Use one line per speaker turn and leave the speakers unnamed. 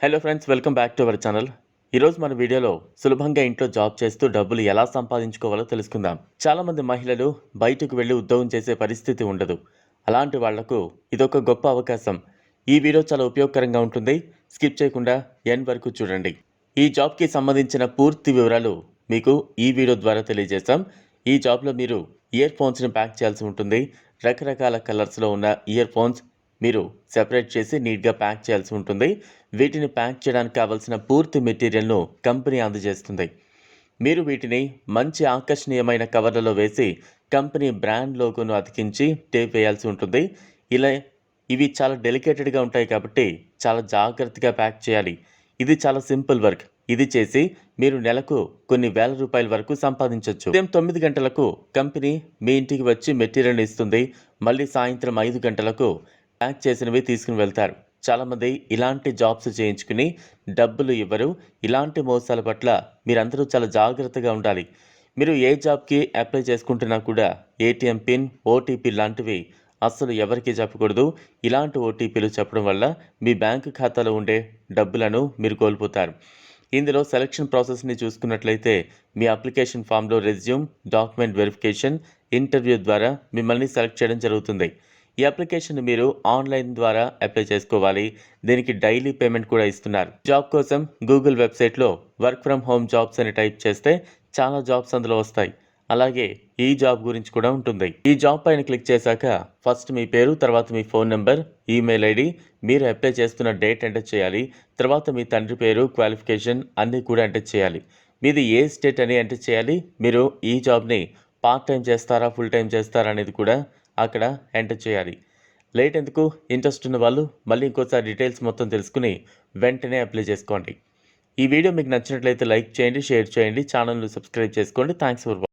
Hello friends welcome back to our channel ఈరోజు మన వీడియోలో సులభంగా ఇంట్లో జాబ్ చేస్తూ డబ్బులు ఎలా సంపాదించుకోవాలో తెలుసుకుందాం. చాలామంది మహిళలు బయటకు వెళ్ళి ఉద్యోగం చేసే పరిస్థితి ఉండదు. అలాంటి వాళ్ళకు ఇదొక గొప్ప అవకాశం. ఈ వీడియో చాలా ఉపయోగకరంగా ఉంటుంది. స్కిప్ చేయకుండా ఎండ్ వరకు చూడండి. ఈ జాబ్కి సంబంధించిన పూర్తి వివరాలు మీకు ఈ వీడియో ద్వారా తెలియజేస్తాం. ఈ జాబ్లో మీరు ఇయర్ ఫోన్స్ని ప్యాక్ చేయాల్సి ఉంటుంది. రకరకాల కలర్స్లో ఉన్న ఇయర్ ఫోన్స్ మీరు సెపరేట్ చేసి నీట్గా ప్యాక్ చేయాల్సి ఉంటుంది. వీటిని ప్యాక్ చేయడానికి కావాల్సిన పూర్తి మెటీరియల్ను కంపెనీ అందజేస్తుంది. మీరు వీటిని మంచి ఆకర్షణీయమైన కవర్లలో వేసి కంపెనీ బ్రాండ్ లోగోను అతికించి టేప్ వేయాల్సి ఉంటుంది. ఇలా ఇవి చాలా డెలికేటెడ్గా ఉంటాయి కాబట్టి చాలా జాగ్రత్తగా ప్యాక్ చేయాలి. ఇది చాలా సింపుల్ వర్క్ ఇది చేసి మీరు నెలకు కొన్ని వేల రూపాయల వరకు సంపాదించవచ్చు ఉదయం తొమ్మిది గంటలకు కంపెనీ మీ ఇంటికి వచ్చి మెటీరియల్ ఇస్తుంది. మళ్ళీ సాయంత్రం ఐదు గంటలకు ప్యాక్ చేసినవి తీసుకుని వెళ్తారు. చాలామంది ఇలాంటి జాబ్స్ చేయించుకుని డబ్బులు ఇవ్వరు. ఇలాంటి మోసాల పట్ల మీరందరూ చాలా జాగ్రత్తగా ఉండాలి. మీరు ఏ జాబ్కి అప్లై చేసుకుంటున్నా కూడా ఏటీఎం పిన్ ఓటీపీ లాంటివి అస్సలు ఎవరికీ చెప్పకూడదు. ఇలాంటి ఓటీపీలు చెప్పడం వల్ల మీ బ్యాంకు ఖాతాలో ఉండే డబ్బులను మీరు కోల్పోతారు. ఇందులో సెలక్షన్ ప్రాసెస్ని చూసుకున్నట్లయితే మీ అప్లికేషన్ ఫామ్లో రెజ్యూమ్ డాక్యుమెంట్ వెరిఫికేషన్ ఇంటర్వ్యూ ద్వారా మిమ్మల్ని సెలెక్ట్ చేయడం జరుగుతుంది. ఈ అప్లికేషన్ మీరు ఆన్లైన్ ద్వారా అప్లై చేసుకోవాలి. దీనికి డైలీ పేమెంట్ కూడా ఇస్తున్నారు. జాబ్ కోసం గూగుల్ వెబ్సైట్లో వర్క్ ఫ్రమ్ హోమ్ జాబ్స్ అని టైప్ చేస్తే చాలా జాబ్స్ అందులో వస్తాయి. అలాగే ఈ జాబ్ గురించి కూడా ఉంటుంది. ఈ జాబ్ పైన క్లిక్ చేశాక ఫస్ట్ మీ పేరు తర్వాత మీ ఫోన్ నెంబర్ ఈమెయిల్ ఐడి మీరు అప్లై చేస్తున్న డేట్ ఎంటర్ చేయాలి. తర్వాత మీ తండ్రి పేరు క్వాలిఫికేషన్ అన్నీ కూడా ఎంటర్ చేయాలి. మీది ఏ స్టేట్ అని ఎంటర్ చేయాలి. మీరు ఈ జాబ్ని పార్ట్ టైం చేస్తారా ఫుల్ టైం చేస్తారా అనేది కూడా అక్కడ ఎంటర్ చేయాలి. లేట్ ఎందుకు? ఇంట్రెస్ట్ ఉన్న వాళ్ళు మళ్ళీ ఇంకోసారి డీటెయిల్స్ మొత్తం తెలుసుకుని వెంటనే అప్లై చేసుకోండి. ఈ వీడియో మీకు నచ్చినట్లయితే లైక్ చేయండి షేర్ చేయండి ఛానల్ను సబ్స్క్రైబ్ చేసుకోండి. Thanks for